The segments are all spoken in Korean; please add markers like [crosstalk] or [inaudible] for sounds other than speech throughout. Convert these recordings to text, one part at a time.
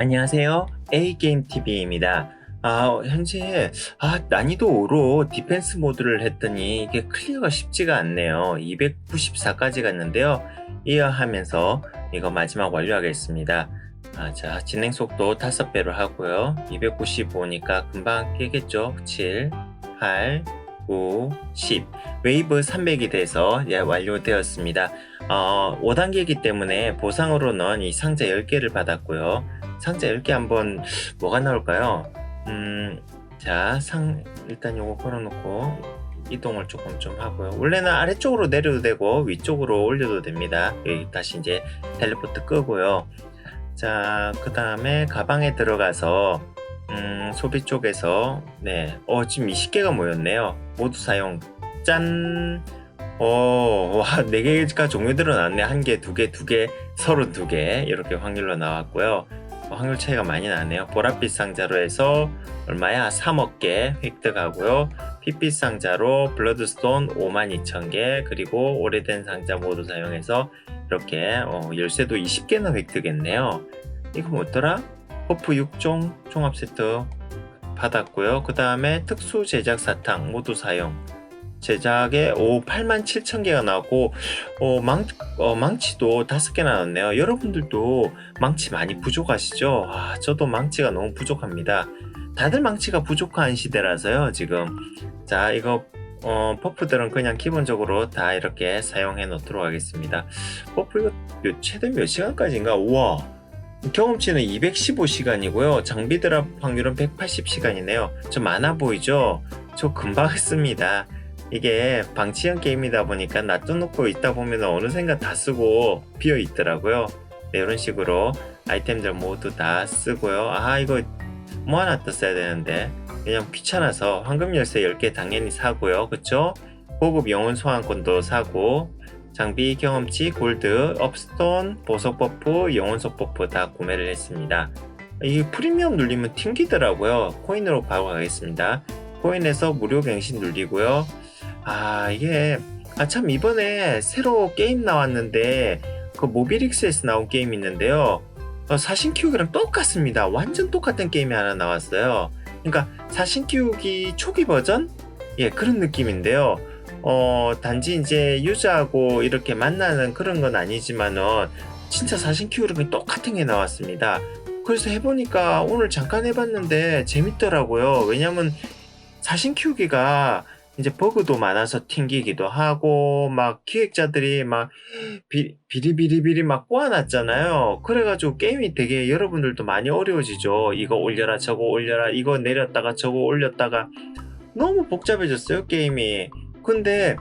안녕하세요. A게임TV입니다. 아, 현재, 아, 난이도 5로 디펜스 모드를 했더니 이게 클리어가 쉽지가 않네요. 294까지 갔는데요. 이어하면서 이거 마지막 완료하겠습니다. 아, 자, 진행 속도 5배로 하고요. 295니까 금방 깨겠죠? 7, 8, 9, 10. 웨이브 300이 돼서 예, 완료되었습니다. 어, 5단계이기 때문에 보상으로는 이 상자 10개를 받았고요. 상자 10개 한번 뭐가 나올까요? 음, 자, 상, 일단 요거 걸어놓고 이동을 조금 좀 하고요. 원래는 아래쪽으로 내려도 되고 위쪽으로 올려도 됩니다. 여기 다시 이제 텔레포트 끄고요. 자, 그 다음에 가방에 들어가서 음, 소비 쪽에서 네, 어, 지금 20개가 모였네요. 모두 사용. 짠! 어, 와, [laughs] 4개가 종류대로 나왔네. 한 개, 두 개, 두 개, 서른 두 개. 이렇게 확률로 나왔고요. 어, 확률 차이가 많이 나네요. 보랏빛 상자로 해서 얼마야? 3억 개 획득하고요. 핏빛 상자로 블러드스톤 52,000개, 그리고 오래된 상자 모두 사용해서 이렇게 어, 열쇠도 20개나 획득했네요. 이거 뭐더라? 퍼프 6종 종합 세트 받았고요. 그 다음에 특수 제작 사탕 모두 사용. 제작에 오 8만 7천 개가 나왔고 어, 망, 어, 망치도 5개 나왔네요. 여러분들도 망치 많이 부족하시죠? 아, 저도 망치가 너무 부족합니다. 다들 망치가 부족한 시대라서요, 지금. 자, 이거 어, 퍼프들은 그냥 기본적으로 다 이렇게 사용해 놓도록 하겠습니다. 퍼프 이거 몇, 최대 몇 시간까지인가? 우와! 경험치는 215시간이고요. 장비 드랍 확률은 180시간이네요. 좀 많아 보이죠? 저 금방 했습니다. 이게 방치형 게임이다 보니까 놔둬놓고 있다 보면 어느샌가 다 쓰고 비어 있더라고요. 네, 이런 식으로 아이템들 모두 다 쓰고요. 아 이거 모아놨다 써야 되는데 그냥 귀찮아서 황금 열쇠 10개 당연히 사고요. 그쵸? 고급 영혼 소환권도 사고 장비 경험치 골드 업스톤 보석 버프 영혼석 버프 다 구매를 했습니다. 이 프리미엄 눌리면 튕기더라고요. 코인으로 바로 가겠습니다. 코인에서 무료 갱신 눌리고요. 아 이게 아 참 이번에 새로 게임 나왔는데 그 모빌릭스에서 나온 게임이 있는데요 어, 사신 키우기랑 똑같습니다 완전 똑같은 게임이 하나 나왔어요 그러니까 사신 키우기 초기 버전 예 그런 느낌인데요 어 단지 이제 유저하고 이렇게 만나는 그런 건 아니지만은 진짜 사신 키우기랑 똑같은 게 나왔습니다 그래서 해보니까 오늘 잠깐 해봤는데 재밌더라고요 왜냐면 사신 키우기가 이제 버그도 많아서 튕기기도 하고 막 기획자들이 막 비, 비리비리비리 막 꼬아놨잖아요. 그래가지고 게임이 되게 여러분들도 많이 어려워지죠. 이거 올려라 저거 올려라 이거 내렸다가 저거 올렸다가 너무 복잡해졌어요 게임이. 근데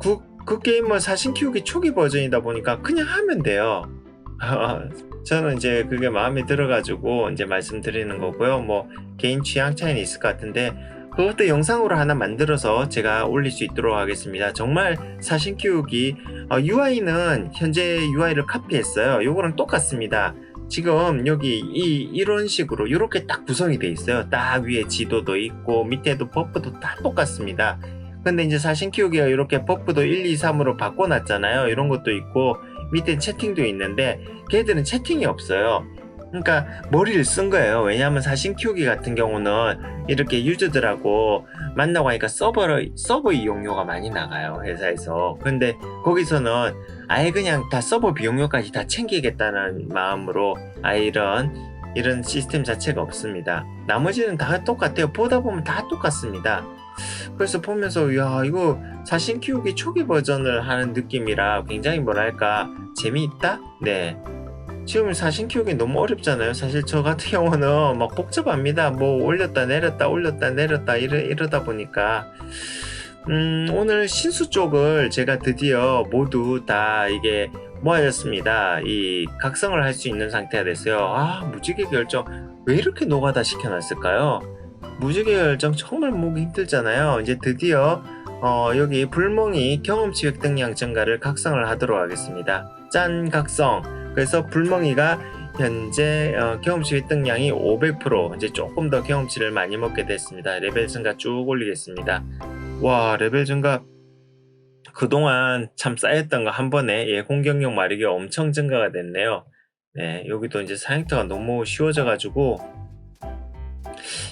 그, 그 게임은 사신 키우기 초기 버전이다 보니까 그냥 하면 돼요. [laughs] 저는 이제 그게 마음에 들어가지고 이제 말씀드리는 거고요. 뭐 개인 취향 차이는 있을 것 같은데 그것도 영상으로 하나 만들어서 제가 올릴 수 있도록 하겠습니다. 정말 사신 키우기 어, UI는 현재 UI를 카피했어요. 요거랑 똑같습니다. 지금 여기 이 이런 식으로 이렇게 딱 구성이 돼 있어요. 딱 위에 지도도 있고 밑에도 버프도 다 똑같습니다. 근데 이제 사신 키우기가 이렇게 버프도 1, 2, 3으로 바꿔놨잖아요. 이런 것도 있고 밑에 채팅도 있는데 걔들은 채팅이 없어요. 그러니까 머리를 쓴 거예요. 왜냐하면 사신 키우기 같은 경우는 이렇게 유저들하고 만나고 하니까 서버를 서버 이용료가 많이 나가요 회사에서. 근데 거기서는 아예 그냥 다 서버 비용료까지 다 챙기겠다는 마음으로 아예 이런 이런 시스템 자체가 없습니다. 나머지는 다 똑같아요. 보다 보면 다 똑같습니다. 그래서 보면서 야 이거 자신 키우기 초기 버전을 하는 느낌이라 굉장히 뭐랄까 재미있다? 네 지금 사신 키우기 너무 어렵잖아요. 사실 저 같은 [laughs] 경우는 막 복잡합니다. 뭐 올렸다 내렸다 올렸다 내렸다 이러, 이러다 보니까 음, 오늘 신수 쪽을 제가 드디어 모두 다 이게 모아졌습니다. 이 각성을 할 수 있는 상태가 됐어요. 아 무지개 결정 왜 이렇게 노가다 시켜놨을까요? 무지개 결정 정말 모기 힘들잖아요. 이제 드디어 어, 여기 불멍이 경험치 획득량 증가를 각성을 하도록 하겠습니다. 짠 각성. 그래서 불멍이가 현재 어, 경험치 획득량이 500% 이제 조금 더 경험치를 많이 먹게 됐습니다. 레벨 증가 쭉 올리겠습니다. 와 레벨 증가 그동안 참 쌓였던 거 한 번에 예, 공격력 마력이 엄청 증가가 됐네요. 네, 여기도 이제 사행터가 너무 쉬워져 가지고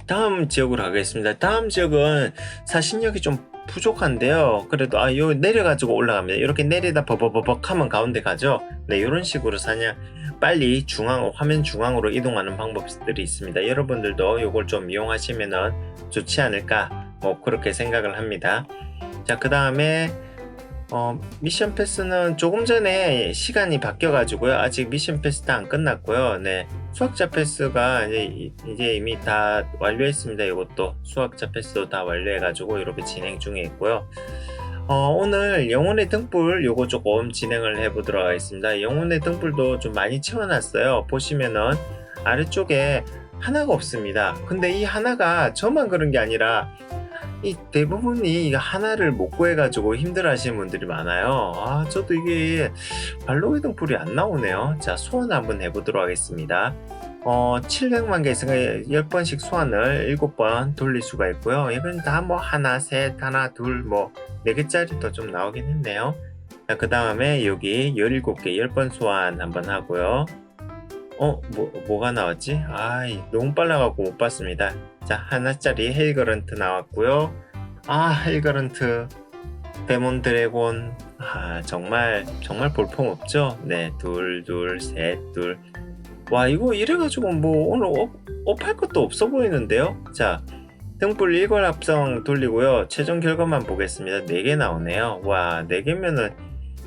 다음 지역으로 가겠습니다. 다음 지역은 사신력이 좀 부족한데요. 그래도 아, 요 내려가지고 올라갑니다. 이렇게 내리다 버버버벅 하면 가운데 가죠. 네, 이런 식으로 사냥 빨리 중앙 화면 중앙으로 이동하는 방법들이 있습니다. 여러분들도 이걸 좀 이용하시면은 좋지 않을까 뭐 그렇게 생각을 합니다. 자, 그 다음에 어, 미션 패스는 조금 전에 시간이 바뀌어가지고요. 아직 미션 패스도 안 끝났고요. 네. 수학자 패스가 이제, 이- 이제 이미 다 완료했습니다. 이것도 수학자 패스도 다 완료해가지고 이렇게 진행 중에 있고요. 어, 오늘 영혼의 등불 요거 조금 진행을 해보도록 하겠습니다. 영혼의 등불도 좀 많이 채워놨어요. 보시면은 아래쪽에 하나가 없습니다. 근데 이 하나가 저만 그런 게 아니라 이 대부분이 이 하나를 못 구해가지고 힘들어하시는 분들이 많아요. 아, 저도 이게 발로의 등불이 안 나오네요. 자, 소환 한번 해보도록 하겠습니다. 어, 700만 개 있으니까 10번씩 소환을 7번 돌릴 수가 있고요. 이건 다 뭐 하나, 셋, 하나, 둘, 뭐 4개짜리도 좀 나오긴 했네요. 자, 그 다음에 여기 17개 10번 소환 한번 하고요. 어, 뭐, 뭐가 나왔지? 아이, 너무 빨라갖고 못 봤습니다. 자, 하나짜리 헬거런트 나왔고요. 아, 헬거런트, 데몬 드래곤. 아, 정말, 정말 볼품 없죠? 네, 둘, 둘, 셋, 둘. 와, 이거 이래가지고 뭐 오늘 업, 업할 것도 없어 보이는데요? 자, 등불 1권 합성 돌리고요. 최종 결과만 보겠습니다. 4개 나오네요. 와, 4개면은,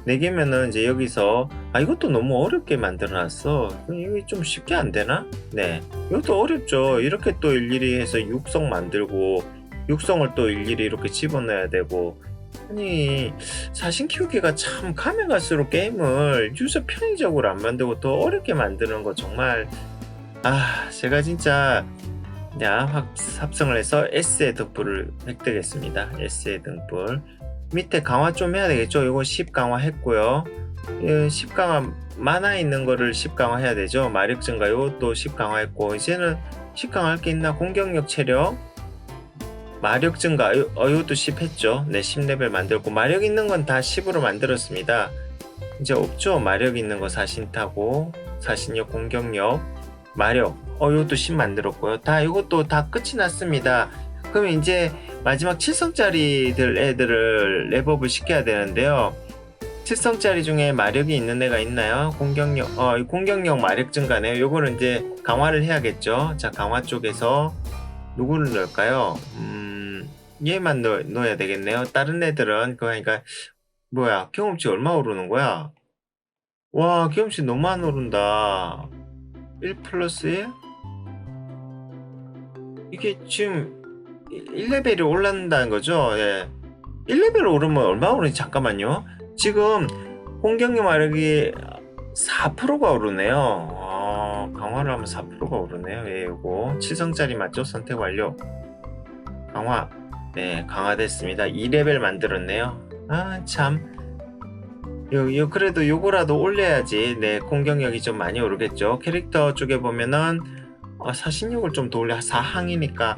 4개면은 이제 여기서, 아, 이것도 너무 어렵게 만들어 놨어. 이게 좀 쉽게 안 되나? 네. 이것도 어렵죠. 이렇게 또 일일이 해서 육성 만들고, 육성을 또 일일이 이렇게 집어넣어야 되고, 아니, 사신 키우기가 참 가면 갈수록 게임을 유저 편의적으로 안 만들고 더 어렵게 만드는 거 정말, 아, 제가 진짜, 야, 확, 합성을 해서 S의 등불을 획득했습니다. S의 등불. 밑에 강화 좀 해야 되겠죠? 이거 10 강화 했고요. 10 강화, 만화 있는 거를 10 강화 해야 되죠? 마력 증가 요것도 10 강화 했고, 이제는 10 강화 할 게 있나? 공격력 체력, 마력 증가, 요- 어, 이것도 10 했죠? 네, 10레벨 만들고, 마력 있는 건 다 10으로 만들었습니다. 이제 없죠? 마력 있는 거 사신 타고, 사신력, 공격력, 마력, 어, 이것도 10 만들었고요. 다 이것도 다 끝이 났습니다. 그럼 이제 마지막 7성짜리들 애들을 랩업을 시켜야 되는데요. 7성짜리 중에 마력이 있는 애가 있나요? 공격력, 어, 이 공격력 마력 증가네요. 요거는 이제 강화를 해야겠죠. 자, 강화 쪽에서 누구를 넣을까요? 음, 얘만 넣, 넣어야 되겠네요. 다른 애들은, 그러니까, 뭐야, 경험치 얼마 오르는 거야? 와, 경험치 너무 안 오른다. 1 플러스 1? 이게 지금 1레벨이 올랐다는 거죠? 예. 1레벨 오르면 얼마 오르는지 잠깐만요. 지금 공격력 마력이 4%가 오르네요. 아, 강화를 하면 4%가 오르네요. 예, 요거 7성짜리 맞죠? 선택 완료. 강화. 네, 강화됐습니다. 2레벨 만들었네요. 아, 참. 요, 요, 그래도 요거라도 올려야지. 네, 공격력이 좀 많이 오르겠죠. 캐릭터 쪽에 보면은, 어, 사신력을 좀 더 올려. 4항이니까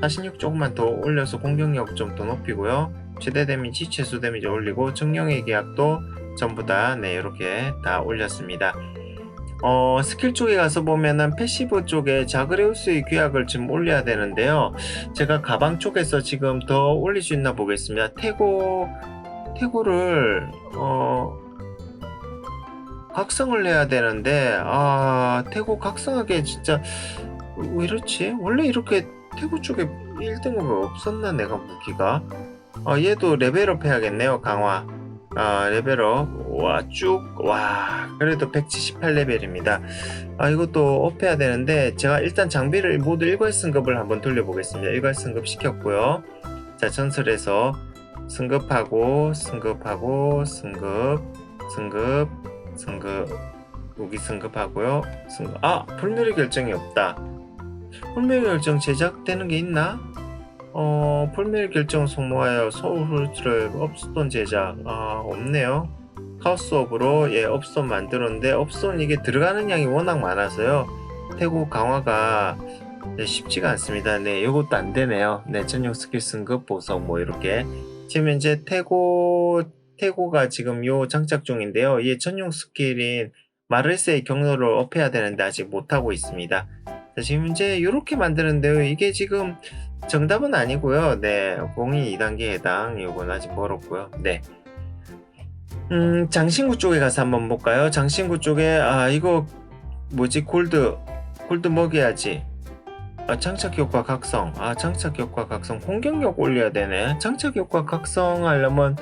사신력 조금만 더 올려서 공격력 좀 더 높이고요. 최대 데미지, 최소 데미지 올리고, 증령의 계약도 전부 다, 네, 이렇게 다 올렸습니다. 어, 스킬 쪽에 가서 보면은 패시브 쪽에 자그레우스의 규약을 좀 올려야 되는데요. 제가 가방 쪽에서 지금 더 올릴 수 있나 보겠습니다. 태고, 태고를, 어, 각성을 해야 되는데, 아, 태고 각성하기에 진짜, 왜 이렇지? 원래 이렇게 태고 쪽에 1등급이 없었나, 내가 무기가? 아, 얘도 레벨업 해야겠네요, 강화. 아, 레벨업. 와, 쭉. 와, 그래도 178레벨입니다. 아, 이것도 업해야 되는데, 제가 일단 장비를 모두 일괄 승급을 한번 돌려보겠습니다. 일괄 승급 시켰고요. 자, 전설에서 승급하고, 승급하고, 승급, 승급, 승급, 무기 승급하고요. 승급. 아, 불멸의 결정이 없다. 불멸의 결정 제작되는 게 있나? 어, 풀밀 결정 성모하여 소울트를 업스톤 제작 아 없네요. 카오스업으로 예 업스톤 만들었는데 업스톤 이게 들어가는 양이 워낙 많아서요. 태고 강화가 네, 쉽지가 않습니다. 네, 이것도 안 되네요. 네, 전용 스킬 승급 보석 뭐 이렇게 지금 현재 태고 태고가 지금 요 장착 중인데요. 얘 전용 스킬인 마르세의 경로를 업해야 되는데 아직 못하고 있습니다. 자, 지금 이제 이렇게 만드는데요. 이게 지금 정답은 아니고요. 네, 공이 2단계 해당. 이건 아직 멀었고요. 네. 음, 장신구 쪽에 가서 한번 볼까요? 장신구 쪽에 아 이거 뭐지 골드 골드 먹여야지. 아 장착 효과 각성. 아 장착 효과 각성. 공격력 올려야 되네. 장착 효과 각성 하려면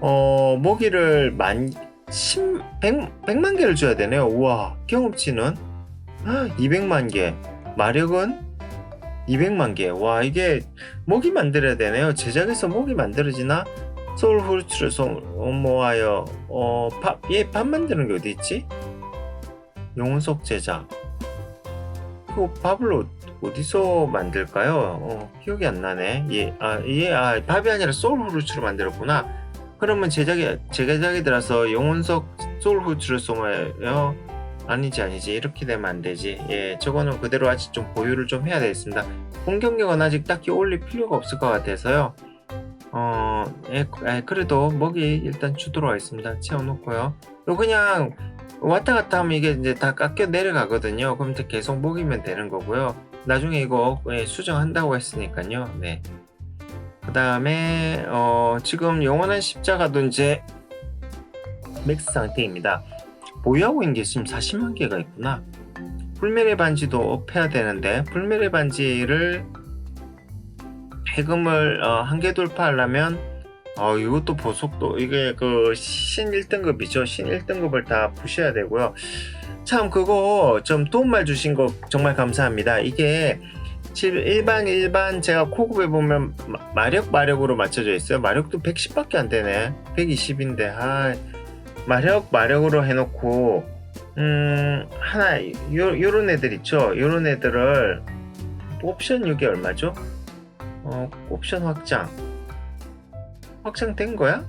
어 먹이를 만 10, 100, 100만 개를 줘야 되네요. 우와 경험치는 200만 개. 마력은 200만 개. 와 이게 먹이 만들어야 되네요. 제작해서 먹이 만들어지나? 서울 후르츠를 모아요. 어, 밥, 얘 밥 만드는 게 어디 있지? 영혼석 제작. 그 밥을 어, 어디서 만들까요? 어, 기억이 안 나네. 얘, 아, 얘, 아, 밥이 아니라 소울 후르츠로 만들었구나. 그러면 제작이, 제작이 들어서 영혼석 소울 후르츠를 쏘아요. 아니지, 아니지. 이렇게 되면 안 되지. 예, 저거는 그대로 아직 좀 보유를 좀 해야 되겠습니다. 공격력은 아직 딱히 올릴 필요가 없을 것 같아서요. 어, 예, 예, 그래도 먹이 일단 주도록 하겠습니다. 채워놓고요. 요 그냥 왔다 갔다 하면 이게 이제 다 깎여 내려가거든요. 그럼 계속 먹이면 되는 거고요. 나중에 이거 예, 수정한다고 했으니까요. 네. 그 다음에 어, 지금 영원한 십자가도 이제 맥스 상태입니다. 보유하고 있는 게 지금 40만 개가 있구나. 불멸의 반지도 업해야 되는데 불멸의 반지를 해금을 어, 한개 돌파하려면 어, 이것도 보석도 이게 그 신 1등급이죠. 신 1등급을 다 부셔야 되고요. 참 그거 좀 도움말 주신 거 정말 감사합니다. 이게 실- 일반 일반 제가 코급에 보면 마- 마력 마력으로 맞춰져 있어요. 마력도 110밖에 안 되네. 120인데 아 마력 마력으로 해놓고 음 하나 요 요런 애들 있죠. 요런 애들을 옵션 이게 얼마죠? 어, 옵션 확장. 확장된 거야?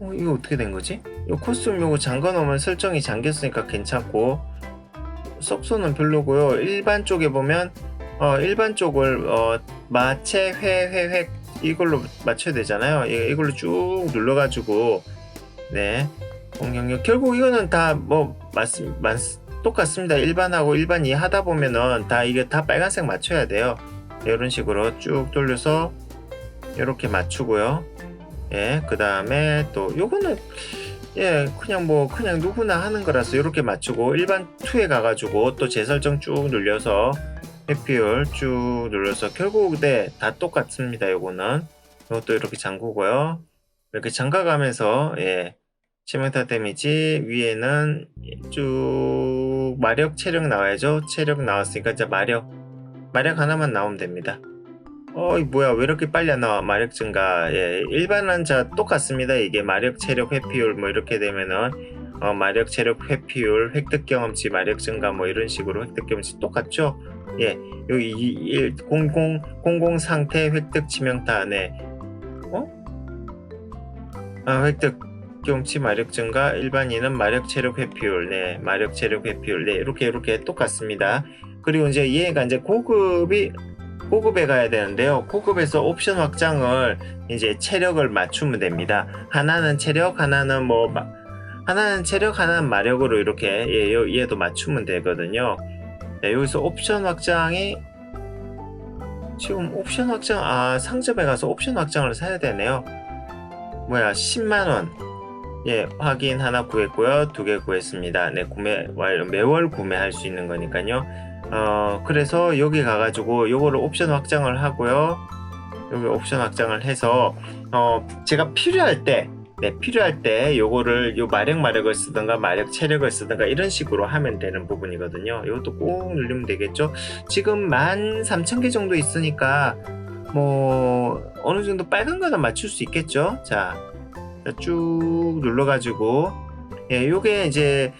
어, 이거 어떻게 된 거지? 이 코스튬 요거 잠궈 놓으면 설정이 잠겼으니까 괜찮고, 썩소는 별로고요. 일반 쪽에 보면, 어, 일반 쪽을, 어, 마체, 회, 회, 회, 이걸로 맞춰야 되잖아요. 이- 이걸로 쭉 눌러가지고, 네. 공격력. 결국 이거는 다 뭐, 맞, 맞, 똑같습니다. 일반하고 일반 이 하다 보면은 다 이게 다 빨간색 맞춰야 돼요. 이런 식으로 쭉 돌려서 이렇게 맞추고요. 예, 그 다음에 또 요거는 예, 그냥 뭐 그냥 누구나 하는 거라서 이렇게 맞추고 일반 2에 가가지고 또 재설정 쭉 눌려서 해피율 쭉 눌러서 결국 네, 다 똑같습니다. 요거는 이것도 이렇게 잠그고요. 이렇게 잠가가면서 예, 치명타 데미지 위에는 쭉 마력 체력 나와야죠. 체력 나왔으니까 이제 마력 마력 하나만 나오면 됩니다. 어이 뭐야 왜 이렇게 빨리 안 나와 마력 증가 예 일반은 자 똑같습니다 이게 마력 체력 회피율 뭐 이렇게 되면은 어 마력 체력 회피율 획득 경험치 마력 증가 뭐 이런 식으로 획득 경험치 똑같죠 예 여기 이, 이, 00 00 상태 획득 치명타 네 어? 아 획득 경험치 마력 증가 일반인은 마력 체력 회피율 네 마력 체력 회피율 네 이렇게 이렇게 똑같습니다 그리고 이제 얘가 이제 고급이 고급에 가야 되는데요. 고급에서 옵션 확장을 이제 체력을 맞추면 됩니다. 하나는 체력, 하나는 뭐 마- 하나는 체력, 하나는 마력으로 이렇게 얘, 얘- 얘도 맞추면 되거든요. 네, 여기서 옵션 확장이 지금 옵션 확장 아 상점에 가서 옵션 확장을 사야 되네요. 뭐야 10만 원. 예, 확인 하나 구했고요. 두 개 구했습니다. 네, 구매. 매월 구매할 수 있는 거니까요. 어, 그래서 여기 가가지고 요거를 옵션 확장을 하고요. 여기 옵션 확장을 해서, 어, 제가 필요할 때, 네, 필요할 때 요거를 요 마력 마력을 쓰든가 마력 체력을 쓰든가 이런 식으로 하면 되는 부분이거든요. 이것도 꼭 누르면 되겠죠. 지금 13,000개 정도 있으니까, 뭐, 어느 정도 빨간 거는 맞출 수 있겠죠. 자, 자, 쭉 눌러가지고, 예, 요게 이제,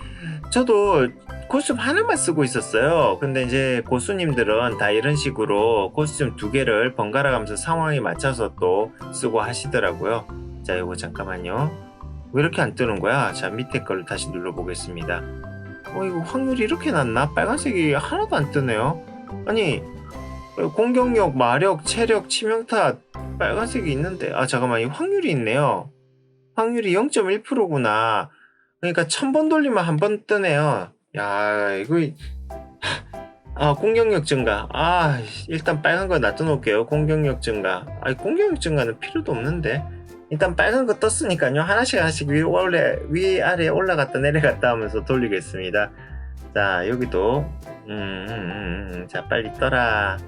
저도 코스튬 하나만 쓰고 있었어요. 근데 이제 고수님들은 다 이런 식으로 코스튬 두 개를 번갈아 가면서 상황에 맞춰서 또 쓰고 하시더라고요. 자, 이거 잠깐만요. 왜 이렇게 안 뜨는 거야? 자, 밑에 걸 다시 눌러보겠습니다. 어, 이거 확률이 이렇게 낮나? 빨간색이 하나도 안 뜨네요. 아니, 어, 공격력, 마력, 체력, 치명타 빨간색이 있는데, 아, 잠깐만, 이 확률이 있네요. 확률이 0.1%구나. 그러니까 천번 돌리면 한 번 뜨네요. 야, 이거 [laughs] 아, 공격력 증가. 아, 일단 빨간 거 놔둬놓을게요. 공격력 증가. 아, 공격력 증가는 필요도 없는데. 일단 빨간 거 떴으니까요. 하나씩 하나씩 위, 올래, 위, 아래 올라갔다 내려갔다 하면서 돌리겠습니다. 자, 여기도, 음, 음, 음, 음. 자, 빨리 떠라.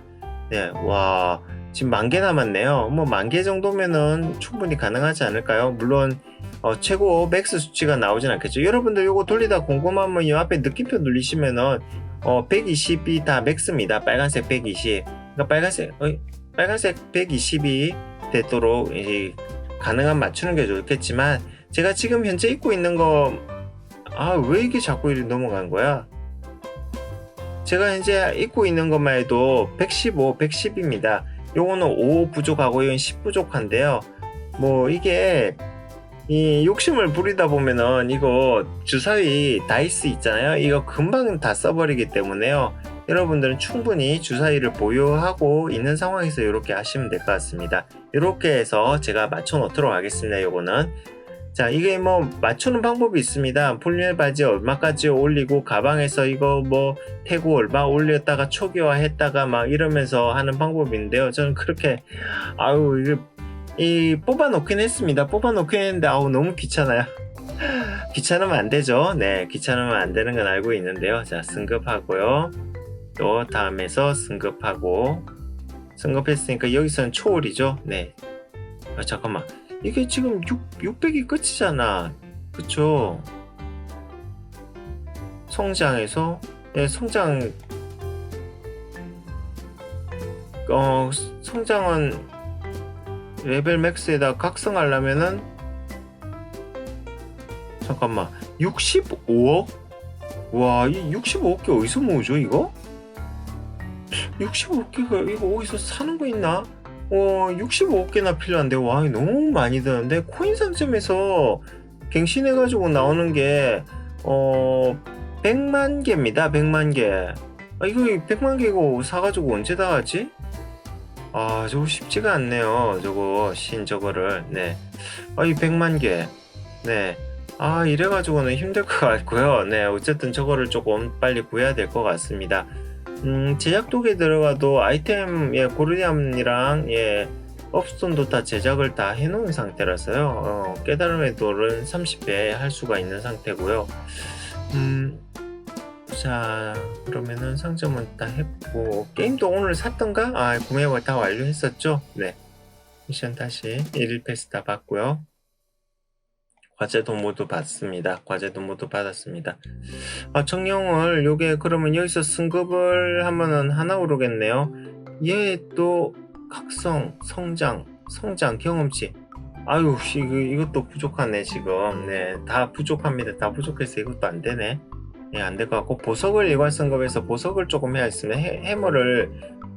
네, 와, 지금 만 개 남았네요. 뭐, 만 개 정도면은 충분히 가능하지 않을까요? 물론, 어, 최고 맥스 수치가 나오진 않겠죠. 여러분들 요거 돌리다 궁금하면 이 앞에 느낌표 누르시면은, 어, 120이 다 맥스입니다. 빨간색 120. 그러니까 빨간색, 어, 빨간색 120이 되도록 이 가능한 맞추는 게 좋겠지만 제가 지금 현재 입고 있는 거, 아, 왜 이게 자꾸 이리 넘어간 거야? 제가 현재 입고 있는 것만 해도 115, 110입니다. 요거는 5 부족하고 이건 10 부족한데요. 뭐 이게 이 욕심을 부리다 보면은 이거 주사위 다이스 있잖아요. 이거 금방 다 써버리기 때문에요. 여러분들은 충분히 주사위를 보유하고 있는 상황에서 이렇게 하시면 될 것 같습니다. 이렇게 해서 제가 맞춰 놓도록 하겠습니다. 요거는 자 이게 뭐 맞추는 방법이 있습니다. 폴리엘 바지 얼마까지 올리고 가방에서 이거 뭐 태고 얼마 올렸다가 초기화 했다가 막 이러면서 하는 방법인데요. 저는 그렇게 아유 이게 이 뽑아 놓긴 했습니다. 뽑아 놓긴 했는데 아우 너무 귀찮아요. [laughs] 귀찮으면 안 되죠. 네, 귀찮으면 안 되는 건 알고 있는데요. 자, 승급하고요. 또 다음에서 승급하고 승급했으니까 여기서는 초월이죠. 네. 아, 잠깐만. 이게 지금 6, 600이 끝이잖아. 그쵸? 성장해서 네, 성장 어 성장은 레벨 맥스에다 각성하려면은 잠깐만 65억? 와, 이 65억개 어디서 모으죠 이거? 65억개가 이거 어디서 사는 거 있나? 어, 65억개나 필요한데 와, 너무 많이 드는데 코인 상점에서 갱신해 가지고 나오는 게 어, 100만 개입니다. 100만 개. 아, 이거 100만 개 이거 사가지고 언제 다 하지? 아, 저거 쉽지가 않네요. 저거, 신 저거를. 네. 아, 이 100만 개. 네. 아, 이래 가지고는 힘들 것 같고요. 네. 어쨌든 저거를 조금 빨리 구해야 될 것 같습니다. 음, 제작 독에 들어가도 아이템, 예, 고르디암이랑, 예, 업스톤도 다 제작을 다 해놓은 상태라서요. 어, 깨달음의 돌은 30배 할 수가 있는 상태고요. 음, 자 그러면은 상점은 다 했고 게임도 오늘 샀던가? 아 구매가 다 완료했었죠? 네 미션 다시 1일 패스 다 받고요 과제도 모두 받습니다. 과제도 모두 받았습니다. 아 청룡을 요게 그러면 여기서 승급을 하면은 하나 오르겠네요. 얘 또 각성 성장 성장 경험치. 아유 이거, 이것도 부족하네 지금. 네 다 부족합니다. 다 부족해서 이것도 안 되네. 예, 안 될 것 같고 보석을 일괄 승급해서 보석을 조금 해야 했으면 해, 해머를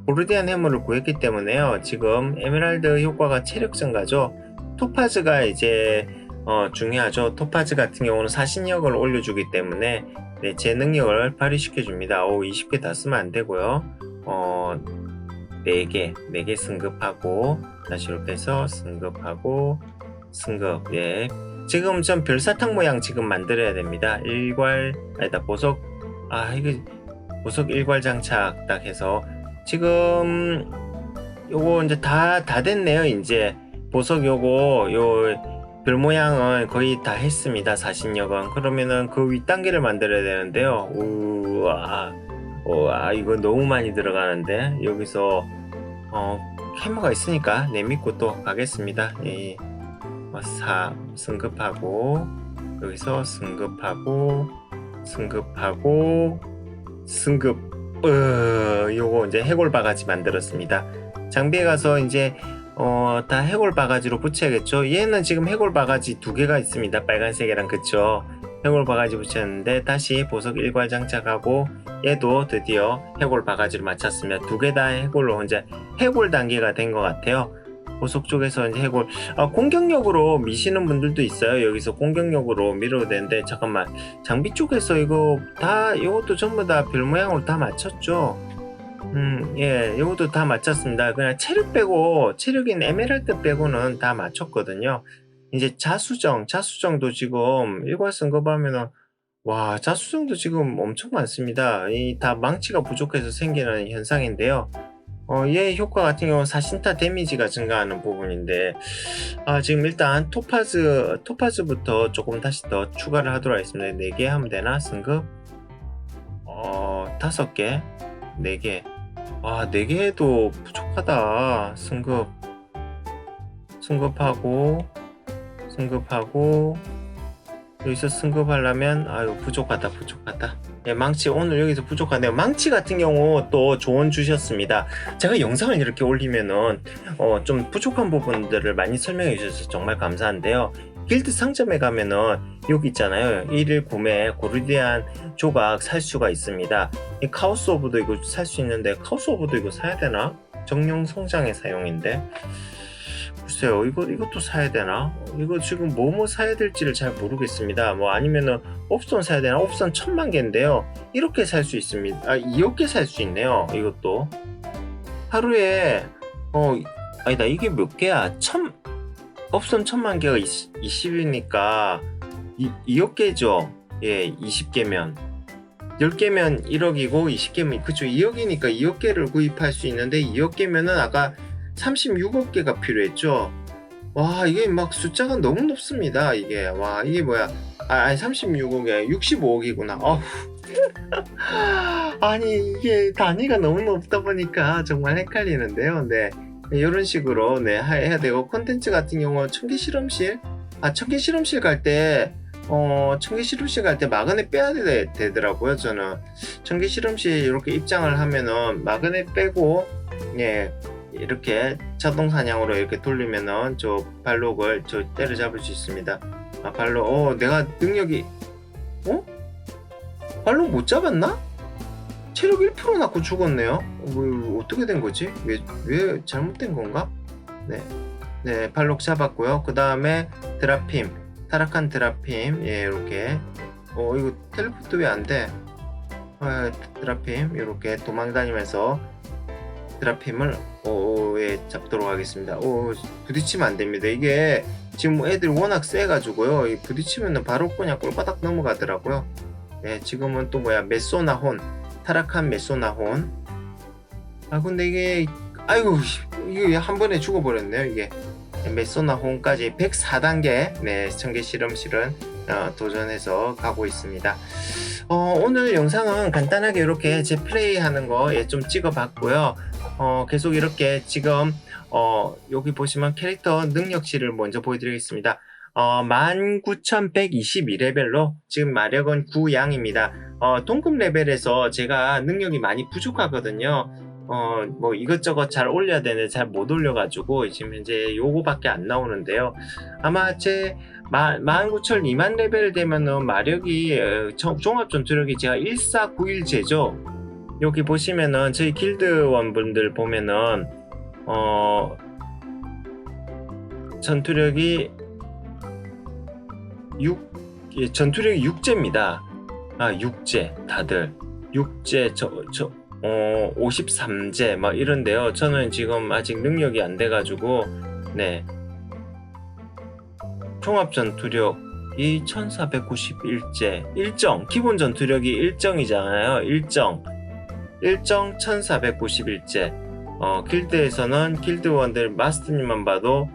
고르디안 해머를 구했기 때문에요. 지금 에메랄드 효과가 체력 증가죠. 토파즈가 이제 어, 중요하죠. 토파즈 같은 경우는 사신력을 올려주기 때문에 네, 제 능력을 발휘시켜 줍니다. 오 20개 다 쓰면 안 되고요. 어, 4개, 4개 승급하고 다시 이렇게 해서 승급하고 승급 예 지금 전 별사탕 모양 지금 만들어야 됩니다. 일괄 아니다 보석 아 이게 보석 일괄 장착 딱 해서 지금 요거 이제 다 다 됐네요. 이제 보석 요거 요 별 모양은 거의 다 했습니다. 사신력은 그러면은 그 윗단계를 만들어야 되는데요. 우와 우와 이거 너무 많이 들어가는데 여기서 어 캐머가 있으니까 내 믿고 또 가겠습니다. 예. 뭐3 승급하고 여기서 승급하고 승급하고 승급 어, 요거 이제 해골 바가지 만들었습니다. 장비에 가서 이제 어, 다 해골 바가지로 붙여야겠죠. 얘는 지금 해골 바가지 두 개가 있습니다. 빨간색이랑 그쵸. 해골 바가지 붙였는데 다시 보석 일괄 장착하고 얘도 드디어 해골 바가지를 마쳤습니다. 두개 다 해골로 이제 해골 단계가 된 것 같아요. 보석 쪽에서 이제 해골 아, 공격력으로 미시는 분들도 있어요. 여기서 공격력으로 밀어도 되는데 잠깐만 장비 쪽에서 이거 다 이것도 전부 다 별 모양으로 다 맞췄죠. 음, 예, 이것도 다 맞췄습니다. 그냥 체력 빼고 체력인 에메랄드 빼고는 다 맞췄거든요. 이제 자수정, 자수정도 지금 일괄 승급하면은 와, 자수정도 지금 엄청 많습니다. 이 다 망치가 부족해서 생기는 현상인데요. 어, 얘 효과 같은 경우는 사신타 데미지가 증가하는 부분인데, 아, 지금 일단 토파즈, 토파즈부터 조금 다시 더 추가를 하도록 하겠습니다. 4개 하면 되나? 승급? 어, 5개? 4개. 아, 4개 해도 부족하다. 승급. 승급하고, 승급하고, 여기서 승급하려면, 아유, 부족하다, 부족하다. 예, 망치 오늘 여기서 부족하네요. 망치 같은 경우 또 조언 주셨습니다. 제가 영상을 이렇게 올리면은 어, 좀 부족한 부분들을 많이 설명해 주셔서 정말 감사한데요. 길드 상점에 가면은 여기 있잖아요. 1일 구매 고르디안 조각 살 수가 있습니다. 이 카오스 오브도 이거 살 수 있는데 카오스 오브도 이거 사야 되나? 정령 성장의 사용인데 글쎄요 이거 이것도 사야 되나? 이거 지금 뭐뭐 사야 될지를 잘 모르겠습니다. 뭐 아니면은 옵션 사야 되나? 옵션 천만 개인데요. 이렇게 살 수 있습니다. 아, 2억 개살수 있네요. 이것도. 하루에, 어, 아니다. 이게 몇 개야? 천, 옵션 천만 개가 20이니까, 2억 개죠? 예, 20개면. 10개면 1억이고, 20개면, 그쵸. 2억이니까 2억 개를 구입할 수 있는데, 2억 개면은 아까 36억 개가 필요했죠? 와, 이게 막 숫자가 너무 높습니다. 이게. 와, 이게 뭐야. 아, 아니 36억에 65억이구나. 어후. [laughs] 아니 이게 단위가 너무 높다 보니까 정말 헷갈리는데요. 네. 이런 식으로 네 하- 해야 되고 콘텐츠 같은 경우 청계 실험실 아 청계 실험실 갈때 어, 청계 실험실 갈 때 마그넷 빼야 되, 되더라고요. 저는 청계 실험실 이렇게 입장을 하면은 마그넷 빼고 예 이렇게 자동 사냥으로 이렇게 돌리면은 저 발록을 저 때려잡을 수 있습니다. 아 발로 어 내가 능력이 어? 발로 못 잡았나? 체력 1% 낳고 죽었네요. 어, 뭐, 어떻게 된 거지? 왜, 왜 잘못된 건가? 네. 네, 발록 잡았고요. 그 다음에 드라핌. 타락한 드라핌. 예, 이렇게. 어, 이거 텔레포트 왜 안 돼? 어, 드라핌. 이렇게 도망 다니면서 드라핌을 오, 예, 잡도록 하겠습니다. 오, 부딪히면 안 됩니다. 이게 지금 애들이 워낙 세가지고요. 이 부딪히면 바로 그냥 꼴바닥 넘어가더라고요. 네, 지금은 또 뭐야, 메소나혼. 타락한 메소나혼. 아, 근데 이게, 아이고, 이게 한 번에 죽어버렸네요, 이게. 메소나혼까지 104단계, 네, 청계 실험실은 어, 도전해서 가고 있습니다. 어, 오늘 영상은 간단하게 이렇게 제 플레이 하는 거 예, 좀 찍어봤고요. 어, 계속 이렇게 지금 어, 여기 보시면 캐릭터 능력치를 먼저 보여드리겠습니다. 어, 19,122레벨로 지금 마력은 9양입니다. 어, 동급 레벨에서 제가 능력이 많이 부족하거든요. 어, 뭐 이것저것 잘 올려야 되는데 잘 못 올려가지고 지금 현재 요거밖에 안 나오는데요. 아마 제 19,000 2만 레벨 되면은 마력이 어, 정- 종합 전투력이 제가 1491제죠. 여기 보시면은 저희 길드원 분들 보면은 어 전투력이 6 예, 전투력이 6제입니다. 아 6제 다들 6제 저 저 어 53제 막 이런데요. 저는 지금 아직 능력이 안 돼가지고 네 총합 전투력이 1491제 일정 기본 전투력이 일정이잖아요. 일정 일정 1491제 어, 길드에서는 길드원들 마스터님만 봐도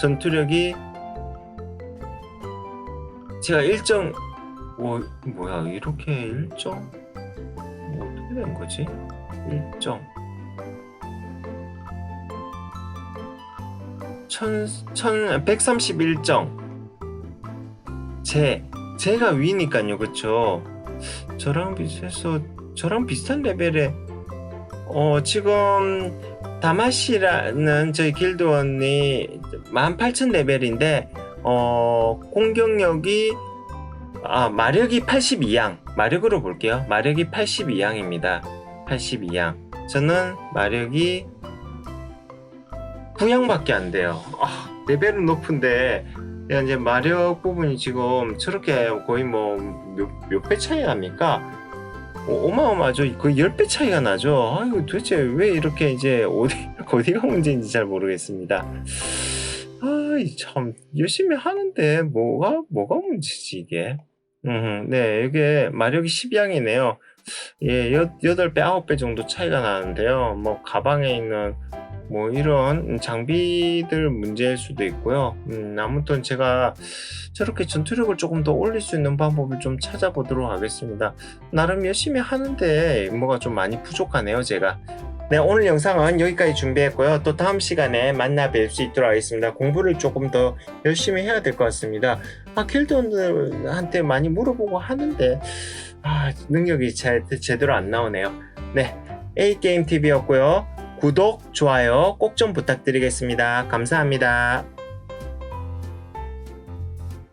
전투력이 제가 일정 뭐 뭐야 이렇게 일정? 뭐 어떻게 된 거지? 일정. 천, 천, 131정. 제 제가 위니까요 그쵸? 저랑 비슷해서 저랑 비슷한 레벨에. 어 지금 다마시라는 저희 길드원이 18,000 레벨인데 어 공격력이 아 마력이 82양 마력으로 볼게요 마력이 82양입니다 82양 저는 마력이 9양밖에 안 돼요 아, 레벨은 높은데 야, 이제 마력 부분이 지금 저렇게 거의 뭐몇 배 차이 납니까? 어, 어마어마하죠. 그 10배 차이가 나죠. 아이고, 도대체 왜 이렇게 이제 어디, [laughs] 어디가 문제인지 잘 모르겠습니다. 참 열심히 하는데 뭐가 뭐가 문제지 이게? 음, 네 이게 마력이 12항이네요. 예, 여, 8배, 9배 정도 차이가 나는데요. 뭐 가방에 있는 뭐 이런 장비들 문제일 수도 있고요. 음, 아무튼 제가 저렇게 전투력을 조금 더 올릴 수 있는 방법을 좀 찾아보도록 하겠습니다. 나름 열심히 하는데 뭐가 좀 많이 부족하네요, 제가. 네, 오늘 영상은 여기까지 준비했고요. 또 다음 시간에 만나 뵐 수 있도록 하겠습니다. 공부를 조금 더 열심히 해야 될 것 같습니다. 아, 길드원들한테 많이 물어보고 하는데, 아, 능력이 잘, 제대로 안 나오네요. 네, A게임TV였고요. 구독, 좋아요 꼭 좀 부탁드리겠습니다. 감사합니다.